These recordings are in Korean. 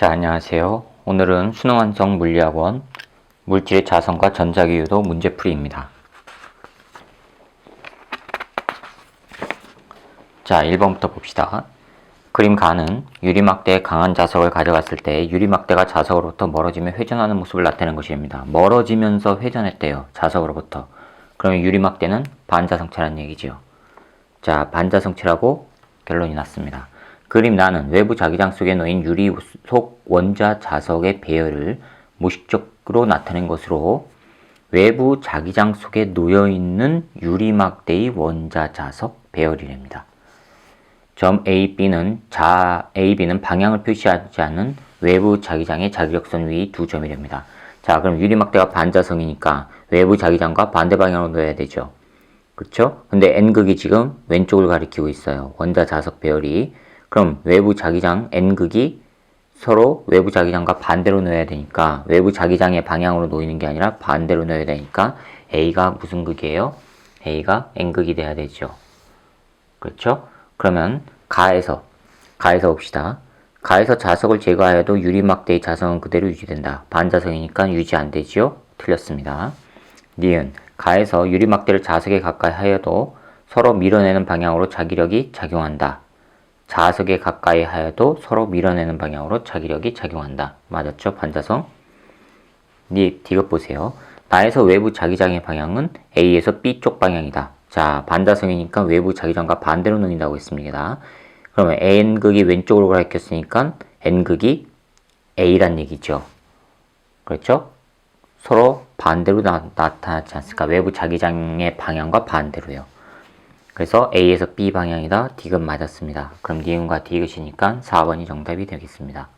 자, 안녕하세요. 오늘은 수능완성 물리학원 물질의 자성과 전자기유도 문제풀이입니다. 자, 1번부터 봅시다. 그림 가는 유리막대에 강한 자석을 가져갔을 때 유리막대가 자석으로부터 멀어지며 회전하는 모습을 나타내는 것입니다. 멀어지면서 회전했대요. 자석으로부터. 그러면 유리막대는 반자성체라는 얘기지요. 자, 반자성체라고 결론이 났습니다. 그림 나는 외부 자기장 속에 놓인 유리 속 원자 자석의 배열을 무식적으로 나타낸 것으로 외부 자기장 속에 놓여 있는 유리막대의 원자 자석 배열이랍니다. 점 A, B는 자 A, B는 방향을 표시하지 않는 외부 자기장의 자기력선 위 두 점이랍니다. 자, 그럼 유리막대가 반자성이니까 외부 자기장과 반대 방향으로 놓아야 되죠. 그렇죠? 근데 N극이 지금 왼쪽을 가리키고 있어요. 원자 자석 배열이. 그럼 외부 자기장 N극이 서로 외부 자기장과 반대로 놓아야 되니까 외부 자기장의 방향으로 놓이는 게 아니라 반대로 놓아야 되니까 A가 무슨 극이에요? A가 N극이 돼야 되죠. 그렇죠? 그러면 가에서 가에서 봅시다. 가에서 자석을 제거하여도 유리막대의 자성은 그대로 유지된다. 반자성이니까 유지 안 되지요? 틀렸습니다. 니은 가에서 유리막대를 자석에 가까이 하여도 서로 밀어내는 방향으로 자기력이 작용한다. 자석에 가까이 하여도 서로 밀어내는 방향으로 자기력이 작용한다. 맞았죠? 반자성. 니 디귿 보세요. 나에서 외부 자기장의 방향은 A에서 B 쪽 방향이다. 자, 반자성이니까 외부 자기장과 반대로 놓인다고 했습니다. 그러면 N극이 왼쪽으로 가리켰으니까 N극이 A란 얘기죠. 그렇죠? 서로 반대로 나, 타나지 않습니까? 외부 자기장의 방향과 반대로요. 그래서 A에서 B 방향이다. 디귿 맞았습니다. 그럼 니은과 디귿이니까 4번이 정답이 되겠습니다.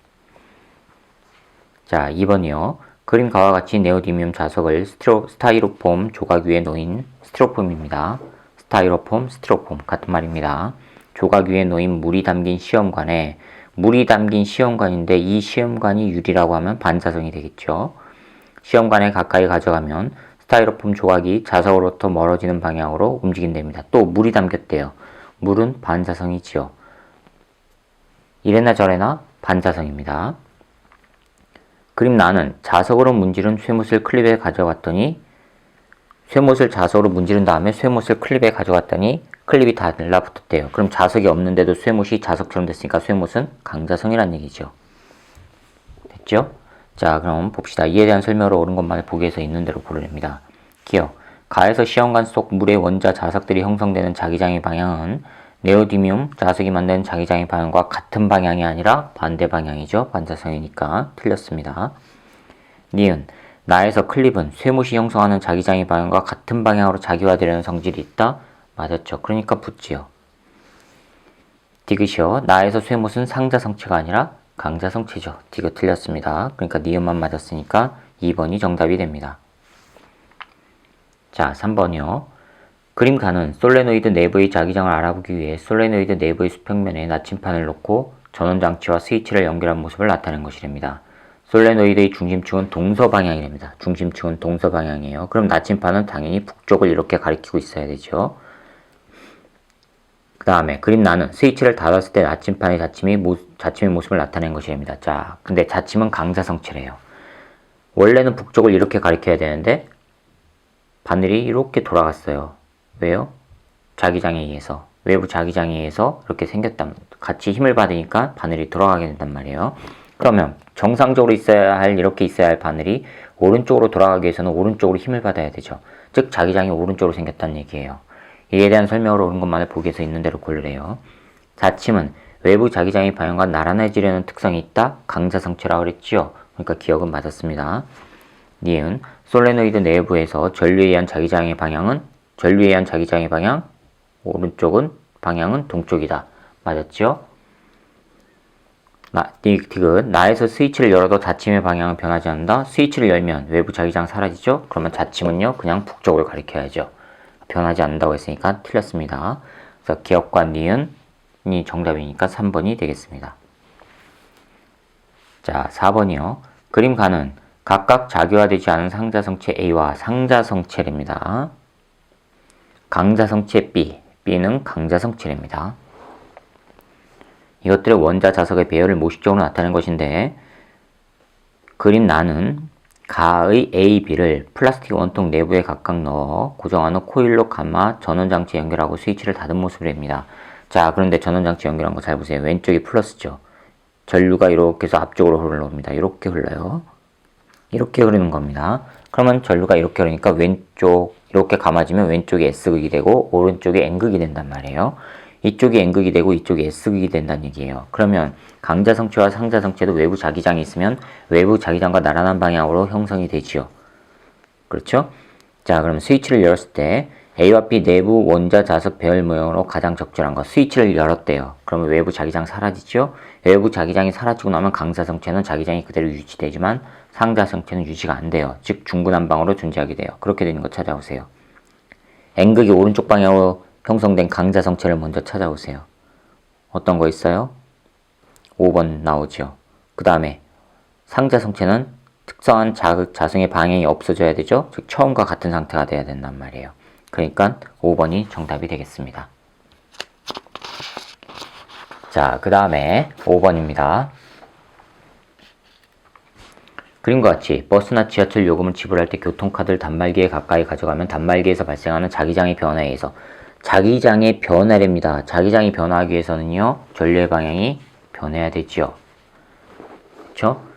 자, 2번이요. 그림 가와 같이 네오디뮴 자석을 스티로, 스타이로폼 조각 위에 놓인 스티로폼입니다. 스타이로폼, 스티로폼 같은 말입니다. 조각 위에 놓인 물이 담긴 시험관에 물이 담긴 시험관인데 이 시험관이 유리라고 하면 반자성이 되겠죠. 시험관에 가까이 가져가면 스타이로폼 조각이 자석으로부터 멀어지는 방향으로 움직인답니다. 또 물이 담겼대요. 물은 반자성이지요. 이래나 저래나 반자성입니다. 그림 나는 자석으로 문지른 쇠못을 클립에 가져갔더니 쇠못을 자석으로 문지른 다음에 쇠못을 클립에 가져갔더니 클립이 다 달라붙었대요. 그럼 자석이 없는데도 쇠못이 자석처럼 됐으니까 쇠못은 강자성이란 얘기죠. 됐죠? 자, 그럼 봅시다. 이에 대한 설명으로 옳은 것만을 보기에서 있는 대로 고르랍니다. 기억. 가에서 시험관 속 물의 원자 자석들이 형성되는 자기장의 방향은 네오디뮴 자석이 만드는 자기장의 방향과 같은 방향이 아니라 반대 방향이죠. 반자성이니까 틀렸습니다. 니은. 나에서 클립은 쇠못이 형성하는 자기장의 방향과 같은 방향으로 자기화되려는 성질이 있다. 맞았죠. 그러니까 붙지요. 디귿이요. 나에서 쇠못은 상자 성체가 아니라 강자성체죠. 디귿 틀렸습니다. 그러니까 니은만 맞았으니까 2번이 정답이 됩니다. 자, 3번이요. 그림 가는 솔레노이드 내부의 자기장을 알아보기 위해 솔레노이드 내부의 수평면에 나침판을 놓고 전원장치와 스위치를 연결한 모습을 나타낸 것이랍니다. 솔레노이드의 중심축은 동서 방향이랍니다. 중심축은 동서 방향이에요. 그럼 나침판은 당연히 북쪽을 이렇게 가리키고 있어야 되죠. 그 다음에 그림 나는 스위치를 닫았을 때 나침판의 자침이 모, 자침의 모습을 나타낸 것이랍니다. 자, 근데 자침은 강자성체래요. 원래는 북쪽을 이렇게 가리켜야 되는데 바늘이 이렇게 돌아갔어요. 왜요? 자기장에 의해서 외부 자기장에 의해서 이렇게 생겼단 같이 힘을 받으니까 바늘이 돌아가게 된단 말이에요. 그러면 정상적으로 있어야 할 이렇게 있어야 할 바늘이 오른쪽으로 돌아가기 위해서는 오른쪽으로 힘을 받아야 되죠. 즉 자기장이 오른쪽으로 생겼다는 얘기예요. 이에 대한 설명으로 옳은 것만을 보기에서 있는 대로 고르래요. 자침은 외부 자기장의 방향과 나란해지려는 특성이 있다. 강자성체라 그랬지요. 그러니까 기억은 맞았습니다. 니은 솔레노이드 내부에서 전류에 의한 자기장의 방향은 전류에 의한 자기장의 방향 오른쪽은 방향은 동쪽이다. 디귿 나에서 스위치를 열어도 자침의 방향은 변하지 않는다. 스위치를 열면 외부 자기장 사라지죠? 그러면 자침은요 그냥 북쪽을 가리켜야죠. 변하지 않는다고 했으니까 틀렸습니다. 그래서 기억과 니은 이 정답이니까 3번이 되겠습니다. 자, 4번이요. 그림 가는 각각 자기화되지 않은 상자성체 A와 상자성체입니다. 강자성체 B, B는 강자성체입니다. 이것들의 원자 자석의 배열을 모식적으로 나타낸 것인데 그림 나는 가의 A, B를 플라스틱 원통 내부에 각각 넣어 고정한 후 코일로 감아 전원장치 연결하고 스위치를 닫은 모습입니다. 자, 그런데 전원장치 연결한 거 잘 보세요. 왼쪽이 플러스죠. 전류가 이렇게 해서 앞쪽으로 흘러옵니다. 이렇게 흘러요. 이렇게 흐르는 겁니다. 그러면 전류가 이렇게 흐르니까 왼쪽 이렇게 감아지면 왼쪽이 S극이 되고 오른쪽이 N극이 된단 말이에요. 이쪽이 N극이 되고 이쪽이 S극이 된다는 얘기예요. 그러면 강자 성체와 상자 성체도 외부 자기장이 있으면 외부 자기장과 나란한 방향으로 형성이 되지요. 그렇죠? 자, 그럼 스위치를 열었을 때 A와 B 내부 원자 자석 배열 모형으로 가장 적절한 거 스위치를 열었대요. 그러면 외부 자기장 사라지죠? 외부 자기장이 사라지고 나면 강자 성체는 자기장이 그대로 유지되지만 상자 성체는 유지가 안 돼요. 즉 중구난방으로 존재하게 돼요. 그렇게 되는 거 찾아오세요. N극이 오른쪽 방향으로 형성된 강자 성체를 먼저 찾아오세요. 어떤 거 있어요? 5번 나오죠. 그 다음에 상자 성체는 특성한 자극 자성의 방향이 없어져야 되죠. 즉 처음과 같은 상태가 돼야 된단 말이에요. 그러니까 5번이 정답이 되겠습니다. 자, 그 다음에 5번입니다. 그림과 같이 버스나 지하철 요금을 지불할 때 교통카드를 단말기에 가까이 가져가면 단말기에서 발생하는 자기장의 변화에 의해서 자기장의 변화랍니다. 자기장이 변화하기 위해서는요. 전류의 방향이 변해야 되지요. 그렇죠?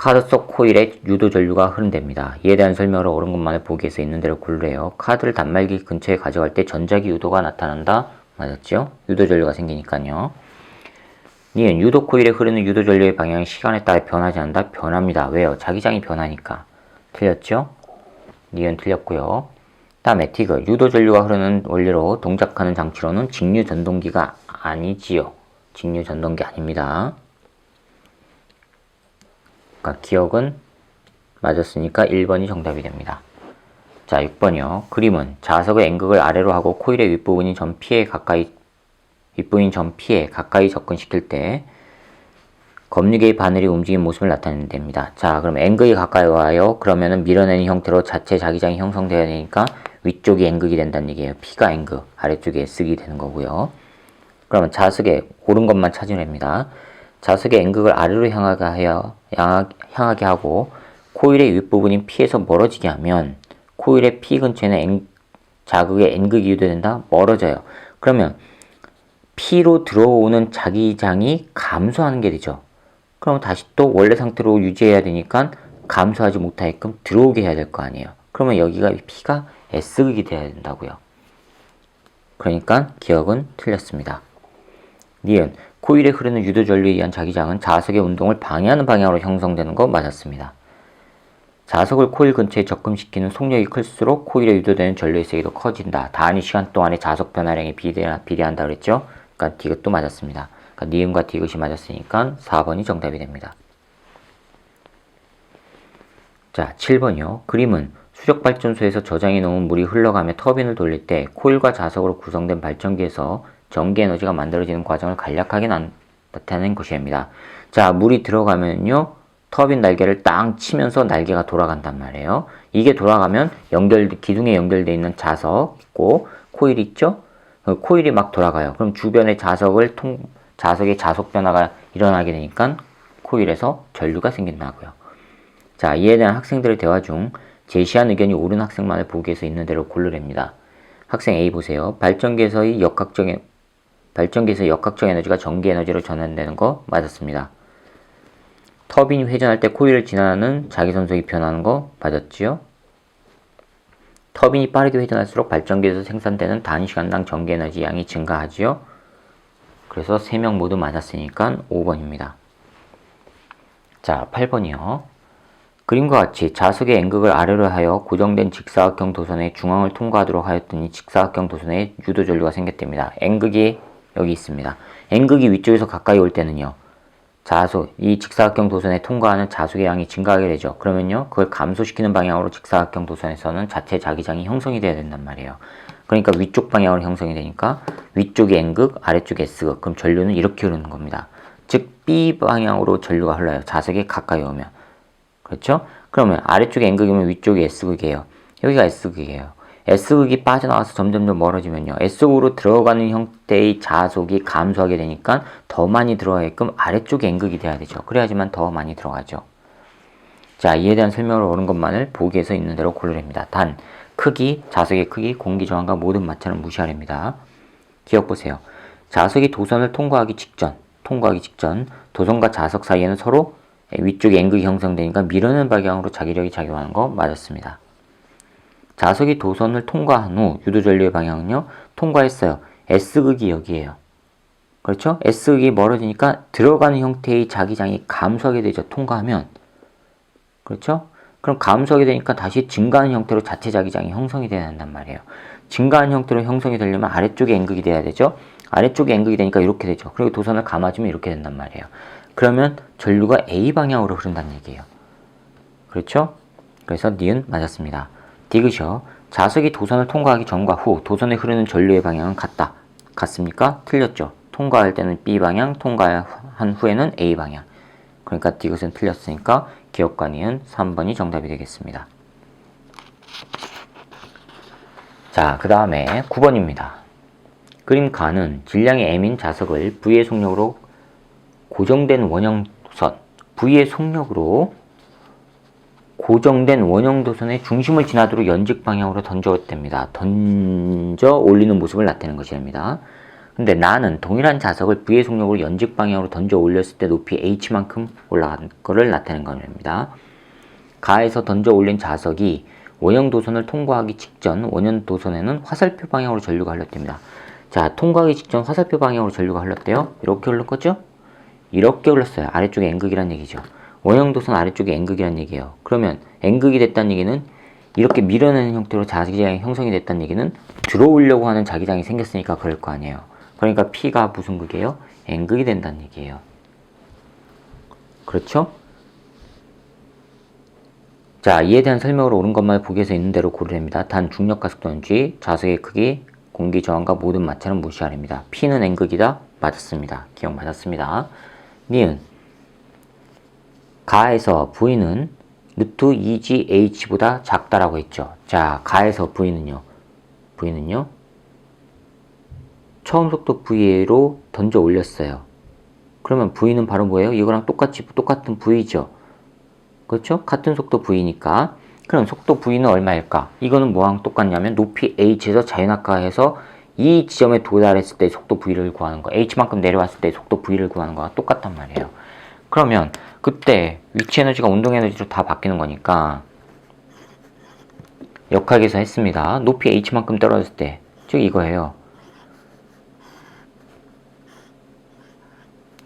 카드 속 코일에 유도 전류가 흐른답니다. 이에 대한 설명을 옳은 것만을 보기 위해서 있는 대로 고르래요. 카드를 단말기 근처에 가져갈 때 전자기 유도가 나타난다. 맞았죠? 유도 전류가 생기니까요. 니은 유도 코일에 흐르는 유도 전류의 방향이 시간에 따라 변하지 않는다. 변합니다. 왜요? 자기장이 변하니까. 틀렸죠? 니은 틀렸고요. 다음에 티그 유도 전류가 흐르는 원리로 동작하는 장치로는 직류 전동기가 아니지요. 직류 전동기 아닙니다. 그러니까 기억은 맞았으니까 1번이 정답이 됩니다. 자, 6번이요. 그림은 자석의 N극을 아래로 하고 코일의 윗부분인 전 피에 가까이 윗부인 전 피에 가까이 접근시킬 때 검유계의 바늘이 움직이는 모습을 나타내는 됩니다. 자, 그럼 N극이 가까이 와요. 그러면은 밀어내는 형태로 자체 자기장이 형성되어야 되니까 위쪽이 N극이 된다는 얘기예요. P가 N극, 아래쪽이 S극이 되는 거고요. 그러면 자석의 고른 것만 찾으랍니다. 자석의 N극을 아래로 향하게 하여 향하게 하고 코일의 윗부분인 P에서 멀어지게 하면 코일의 P 근처에는 N, 자극의 N극이 유도된다? 멀어져요. 그러면 P로 들어오는 자기장이 감소하는 게 되죠. 그럼 다시 또 원래 상태로 유지해야 되니까 감소하지 못하게끔 들어오게 해야 될 거 아니에요. 그러면 여기가 P가 S극이 돼야 된다고요. 그러니까 기억은 틀렸습니다. 니은 코일에 흐르는 유도 전류에 의한 자기장은 자석의 운동을 방해하는 방향으로 형성되는 거 맞았습니다. 자석을 코일 근처에 접근시키는 속력이 클수록 코일에 유도되는 전류의 세기도 커진다. 단위 시간 동안의 자석 변화량에 비례한다 그랬죠? 그러니까 디귿도 맞았습니다. 그러니까 니은과 디귿이 맞았으니까 4번이 정답이 됩니다. 자, 7번이요. 그림은 수력발전소에서 저장해 놓은 물이 흘러가며 터빈을 돌릴 때 코일과 자석으로 구성된 발전기에서 전기 에너지가 만들어지는 과정을 간략하게 나타낸 것입니다. 자, 물이 들어가면요. 터빈 날개를 땅 치면서 날개가 돌아간단 말이에요. 이게 돌아가면 연결 기둥에 연결되어 있는 자석 있고 코일 있죠? 그 코일이 막 돌아가요. 그럼 주변의 자석을 통 자석의 자속 변화가 일어나게 되니까 코일에서 전류가 생긴다고요. 자, 이에 대한 학생들의 대화 중 제시한 의견이 옳은 학생만을 보기 위해서 있는 대로 고르랍니다. 학생 A 보세요. 발전기에서의 역학적 발전기에서 역학적 에너지가 전기 에너지로 전환되는 거 맞았습니다. 터빈이 회전할 때 코일을 지나는 자기선속이 변하는 거 맞았지요? 터빈이 빠르게 회전할수록 발전기에서 생산되는 단위 시간당 전기 에너지 양이 증가하지요? 그래서 3명 모두 맞았으니까 5번입니다. 자, 8번이요. 그림과 같이 자석의 N극을 아래로 하여 고정된 직사각형 도선의 중앙을 통과하도록 하였더니 직사각형 도선에 유도 전류가 생겼답니다. N극이 여기 있습니다. N극이 위쪽에서 가까이 올 때는요. 자속, 이 직사각형 도선에 통과하는 자속의 양이 증가하게 되죠. 그러면요, 그걸 감소시키는 방향으로 직사각형 도선에서는 자체 자기장이 형성이 돼야 된단 말이에요. 그러니까 위쪽 방향으로 형성이 되니까 위쪽이 N극, 아래쪽이 S극. 그럼 전류는 이렇게 흐르는 겁니다. 즉, B 방향으로 전류가 흘러요. 자석에 가까이 오면. 그렇죠? 그러면 아래쪽이 N극이면 위쪽이 S극이에요. 여기가 S극이에요. S극이 빠져나와서 점점점 멀어지면요. S극으로 들어가는 형태의 자속이 감소하게 되니까 더 많이 들어가게끔 아래쪽에 N극이 돼야 되죠. 그래야지만 더 많이 들어가죠. 자, 이에 대한 설명을 옳은 것만을 보기에서 있는 대로 고르랍니다. 단, 크기, 자석의 크기, 공기 저항과 모든 마찰은 무시하랍니다. 기억 보세요. 자석이 도선을 통과하기 직전, 통과하기 직전, 도선과 자석 사이에는 서로 위쪽에 N극이 형성되니까 미루는 방향으로 자기력이 작용하는 거 맞았습니다. 자석이 도선을 통과한 후 유도전류의 방향은요, 통과했어요. S극이 여기에요. 그렇죠? S극이 멀어지니까 들어가는 형태의 자기장이 감소하게 되죠. 통과하면. 그렇죠? 그럼 감소하게 되니까 다시 증가하는 형태로 자체 자기장이 형성이 돼야 한단 말이에요. 증가하는 형태로 형성이 되려면 아래쪽에 N극이 돼야 되죠. 아래쪽에 N극이 되니까 이렇게 되죠. 그리고 도선을 감아주면 이렇게 된단 말이에요. 그러면 전류가 A 방향으로 흐른다는 얘기예요. 그렇죠? 그래서 니은 맞았습니다. 디귿이요. 자석이 도선을 통과하기 전과 후 도선에 흐르는 전류의 방향은 같다. 같습니까? 틀렸죠. 통과할 때는 B 방향, 통과한 후에는 A 방향. 그러니까 디귿은 틀렸으니까 기억과 니은 3번이 정답이 되겠습니다. 자, 그 다음에 9번입니다. 그림 가는 질량이 M인 자석을 V의 속력으로 고정된 원형선, V의 속력으로 고정된 원형 도선의 중심을 지나도록 연직 방향으로 던져옵니다. 던져 올리는 모습을 나타내는 것이랍니다. 근데 나는 동일한 자석을 V의 속력으로 연직 방향으로 던져 올렸을 때 높이 H만큼 올라간 것을 나타내는 겁니다. 가에서 던져 올린 자석이 원형 도선을 통과하기 직전 원형 도선에는 화살표 방향으로 전류가 흘렀답니다. 자, 통과하기 직전 화살표 방향으로 전류가 흘렀대요. 이렇게 흘렀겠죠? 이렇게 흘렀어요. 아래쪽에 N극이란 얘기죠. 원형 도선 아래쪽에 N극이란 얘기예요. 그러면 N극이 됐다는 얘기는 이렇게 밀어내는 형태로 자기장이 형성이 됐다는 얘기는 들어오려고 하는 자기장이 생겼으니까 그럴 거 아니에요. 그러니까 P가 무슨 극이에요? N극이 된다는 얘기예요. 그렇죠? 자, 이에 대한 설명을 옳은 것만 보기에서 있는 대로 고르랍니다. 단 중력 가속도는지 자석의 크기, 공기 저항과 모든 마찰은 무시하랍니다. P는 N극이다? 맞았습니다. 기억 맞았습니다. 니은 가에서 V는 루트 2GH보다 작다라고 했죠. 자, 가에서 V는요. V는요. 처음 속도 V로 던져 올렸어요. 그러면 V는 바로 뭐예요? 이거랑 똑같이 똑같은 V죠. 그렇죠? 같은 속도 V니까. 그럼 속도 V는 얼마일까? 이거는 뭐랑 똑같냐면 높이 H에서 자연학과에서 이 지점에 도달했을 때 속도 V를 구하는 거, H만큼 내려왔을 때 속도 V를 구하는 거와 똑같단 말이에요. 그러면 그때 위치 에너지가 운동 에너지로 다 바뀌는 거니까 역학 계산했습니다. 높이 H만큼 떨어졌을 때, 즉 이거예요.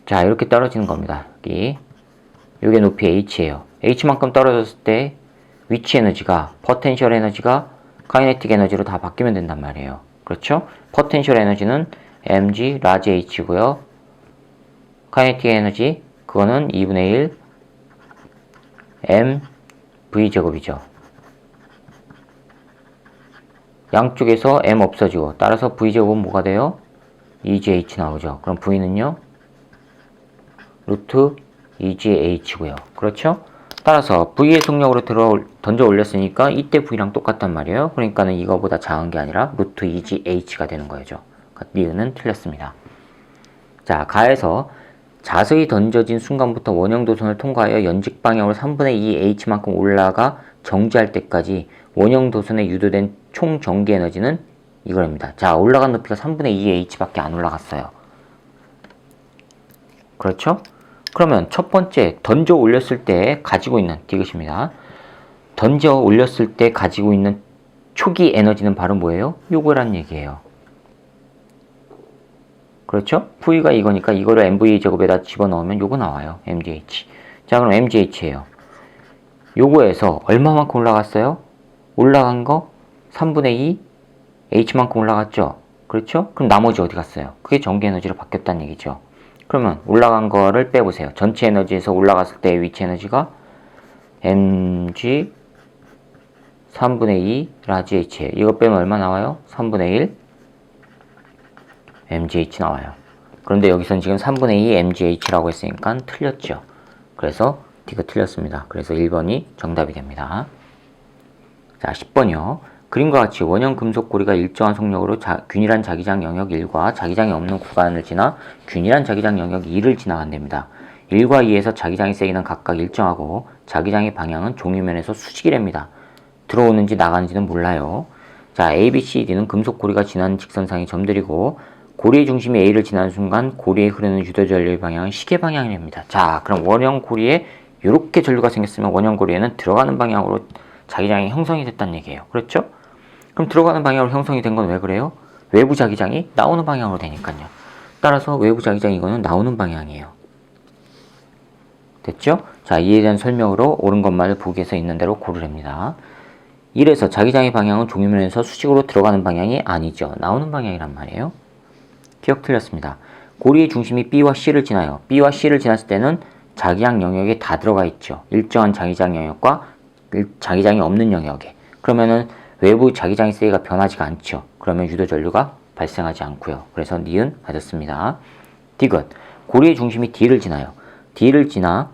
자, 이렇게 떨어지는 겁니다. 여기. 이게 높이 H예요. H만큼 떨어졌을 때 위치 에너지가 포텐셜 에너지가 카이네틱 에너지로 다 바뀌면 된단 말이에요. 그렇죠? 포텐셜 에너지는 mg 라지 h고요. 카이네틱 에너지 그거는 2분의 1 m v 제곱이죠. 양쪽에서 m 없어지고 따라서 v 제곱은 뭐가 돼요? 2gh 나오죠. 그럼 v는요? 루트 2gH고요. 그렇죠? 따라서 V의 속력으로 들어 던져 올렸으니까 이때 V랑 똑같단 말이에요. 그러니까는 이거보다 작은 게 아니라 루트 2gH가 되는 거죠. 니은은 틀렸습니다. 자, 가에서 자석이 던져진 순간부터 원형 도선을 통과하여 연직 방향으로 3분의 2 H만큼 올라가 정지할 때까지 원형 도선에 유도된 총 전기 에너지는 이거랍니다. 자, 올라간 높이가 3분의 2 H밖에 안 올라갔어요. 그렇죠? 그러면 첫 번째 던져 올렸을 때 가지고 있는 디귿입니다. 던져 올렸을 때 가지고 있는 초기 에너지는 바로 뭐예요? 요거란 얘기예요. 그렇죠? V가 이거니까 이거를 MV 제곱에다 집어넣으면 요거 나와요. MGH. 자, 그럼 MGH예요. 요거에서 얼마만큼 올라갔어요? 올라간 거 3분의 2 H만큼 올라갔죠? 그렇죠? 그럼 나머지 어디 갔어요? 그게 전기 에너지로 바뀌었다는 얘기죠. 그러면 올라간 거를 빼보세요. 전체 에너지에서 올라갔을 때의 위치 에너지가 mg 3분의 2 라지 h예요. 이거 빼면 얼마 나와요? 3분의 1 mgh 나와요. 그런데 여기선 지금 3분의 2 mgh라고 했으니까 틀렸죠. 그래서 D가 틀렸습니다. 그래서 1번이 정답이 됩니다. 자, 10번이요. 그림과 같이 원형 금속 고리가 일정한 속력으로 자, 균일한 자기장 영역 1과 자기장이 없는 구간을 지나 균일한 자기장 영역 2를 지나간답니다. 1과 2에서 자기장의 세기는 각각 일정하고 자기장의 방향은 종유면에서 수직이랍니다. 들어오는지 나가는지는 몰라요. 자, A, B, C, D는 금속 고리가 지나는 직선상의 점들이고 고리의 중심이 A를 지나는 순간 고리에 흐르는 유도 전류의 방향은 시계 방향이랍니다. 자, 그럼 원형 고리에 이렇게 전류가 생겼으면 원형 고리에는 들어가는 방향으로 자기장이 형성이 됐다는 얘기예요. 그렇죠? 그럼 들어가는 방향으로 형성이 된 건 왜 그래요? 외부 자기장이 나오는 방향으로 되니까요. 따라서 외부 자기장 이거는 나오는 방향이에요. 됐죠? 자, 이에 대한 설명으로 옳은 것만을 보기에서 있는 대로 고르랍니다. 이래서 자기장의 방향은 종유면에서 수직으로 들어가는 방향이 아니죠. 나오는 방향이란 말이에요. 기억 틀렸습니다. 고리의 중심이 B와 C를 지나요. B와 C를 지났을 때는 자기장 영역에 다 들어가 있죠. 일정한 자기장 영역과 일- 자기장이 없는 영역에. 그러면은 외부 자기장의 세기가 변하지가 않죠. 그러면 유도 전류가 발생하지 않고요. 그래서 니은 맞았습니다. 디귿. 고리의 중심이 D를 지나요. D를 지나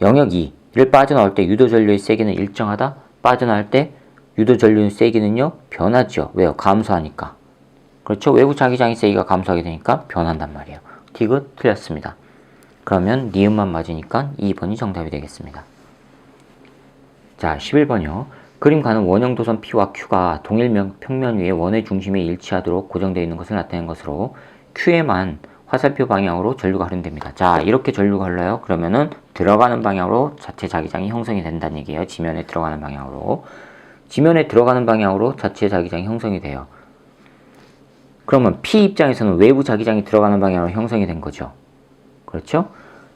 영역 2를 빠져나올 때 유도 전류의 세기는 일정하다. 빠져나올 때 유도 전류의 세기는요 변하죠. 왜요? 감소하니까. 그렇죠? 외부 자기장의 세기가 감소하게 되니까 변한단 말이에요. 디귿 틀렸습니다. 그러면 니은만 맞으니까 2번이 정답이 되겠습니다. 자, 11번이요. 그림 가는 원형 도선 P와 Q가 동일 면- 평면 위에 원의 중심에 일치하도록 고정되어 있는 것을 나타낸 것으로 Q에만 화살표 방향으로 전류가 흐른답니다. 자, 이렇게 전류가 흘러요. 그러면은 들어가는 방향으로 자체 자기장이 형성이 된다는 얘기예요. 지면에 들어가는 방향으로. 지면에 들어가는 방향으로 자체 자기장이 형성이 돼요. 그러면 P 입장에서는 외부 자기장이 들어가는 방향으로 형성이 된 거죠. 그렇죠?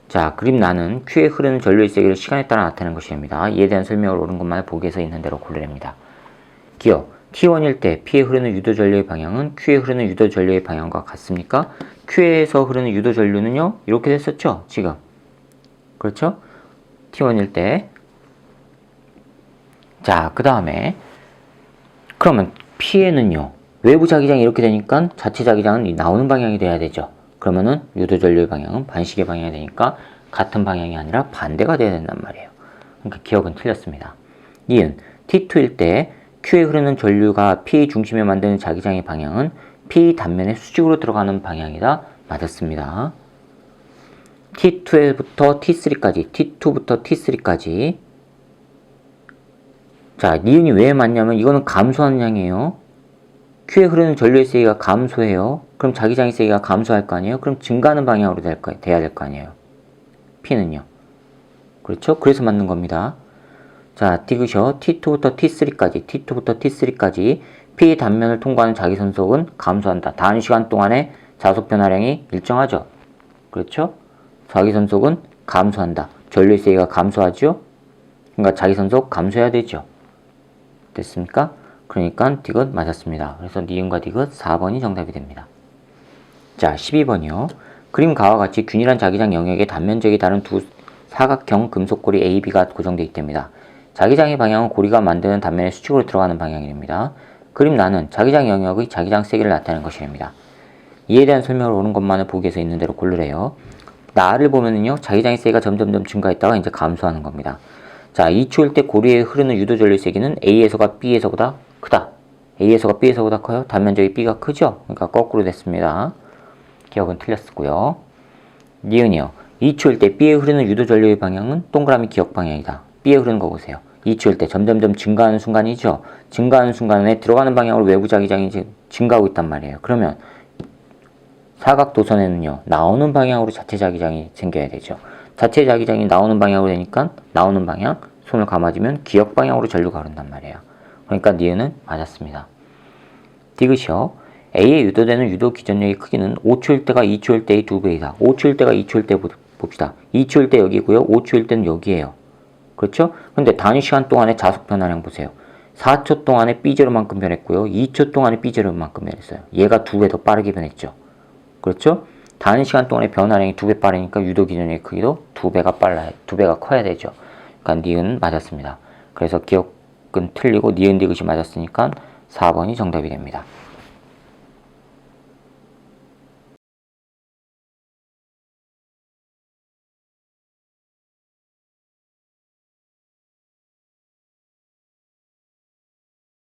자, 그림 나는 Q에 흐르는 전류의 세기를 시간에 따라 나타내는 것입니다. 이에 대한 설명을 옳은 것만 보기에서 있는 대로 고르랍니다. 기억, T1일 때 P에 흐르는 유도 전류의 방향은 Q에 흐르는 유도 전류의 방향과 같습니까? Q에서 흐르는 유도 전류는요, 이렇게 됐었죠, 지금. 그렇죠? T1일 때. 자, 그 다음에, 그러면 P에는요, 외부 자기장이 이렇게 되니까 자체 자기장은 이 나오는 방향이 돼야 되죠. 그러면은 유도 전류의 방향은 반시계 방향이 되니까 같은 방향이 아니라 반대가 돼야 된단 말이에요. 그러니까 기억은 틀렸습니다. 이은 T2일 때 Q에 흐르는 전류가 P 중심에 만드는 자기장의 방향은 P 단면에 수직으로 들어가는 방향이다. 맞았습니다. T2부터 T3까지, T2부터 T3까지. 자, 니은이 왜 맞냐면 이거는 감소하는 양이에요. Q에 흐르는 전류의 세기가 감소해요. 그럼 자기장의 세기가 감소할 거 아니에요? 그럼 증가하는 방향으로 될 거, 돼야 될 거 아니에요? P는요. 그렇죠? 그래서 맞는 겁니다. 자, 디귿이요. T2부터 T3까지, T2부터 T3까지 P 단면을 통과하는 자기 선속은 감소한다. 단위 시간 동안에 자속 변화량이 일정하죠. 그렇죠? 자기 선속은 감소한다. 전류의 세기가 감소하죠? 그러니까 자기 선속 감소해야 되죠. 됐습니까? 그러니까 디귿 맞았습니다. 그래서 니은과 디귿 4번이 정답이 됩니다. 자, 12번이요. 그림 가와 같이 균일한 자기장 영역에 단면적이 다른 두 사각형 금속고리 AB가 고정되어 있답니다. 자기장의 방향은 고리가 만드는 단면의 수직으로 들어가는 방향입니다. 그림 나는 자기장 영역의 자기장 세기를 나타내는 것입니다. 이에 대한 설명을 옳은 것만을 보기에서 있는 대로 고르래요. 나를 보면은요, 자기장의 세기가 점점점 증가했다가 이제 감소하는 겁니다. 자, 2초일 때 고리에 흐르는 유도 전류 세기는 A에서가 B에서보다 크다. A에서가 B에서보다 커요. 단면적이 B가 크죠? 그러니까 거꾸로 됐습니다. 기억은 틀렸고요. 니은이요. 2초일 때 B에 흐르는 유도 전류의 방향은 동그라미 기억 방향이다. B에 흐르는 거 보세요. 2초일 때 점점점 증가하는 순간이죠. 증가하는 순간에 들어가는 방향으로 외부 자기장이 증가하고 있단 말이에요. 그러면 사각 도선에는요. 나오는 방향으로 자체 자기장이 생겨야 되죠. 자체 자기장이 나오는 방향으로 되니까 나오는 방향 손을 감아주면 기억 방향으로 전류가 흐른단 말이에요. 그러니까 니은은 맞았습니다. 디귿이요. A에 유도되는 유도 기전력의 크기는 5초일 때가 2초일 때의 2배 이다. 5초일 때가 2초일 때 보- 봅시다. 2초일 때 여기고요. 5초일 때는 여기에요. 그렇죠? 근데 단위 시간 동안의 자속 변화량 보세요. 4초 동안에 B0만큼 변했고요. 2초 동안에 B0만큼 변했어요. 얘가 두배더 빠르게 변했죠. 그렇죠? 단위 시간 동안의 변화량이 두배 빠르니까 유도 기전력의 크기도 두 배가 빨라요. 두 배가 커야 되죠. 그러니까 니은 맞았습니다. 그래서 기억 은 틀리고 니은 디귿이 맞았으니까 4번이 정답이 됩니다.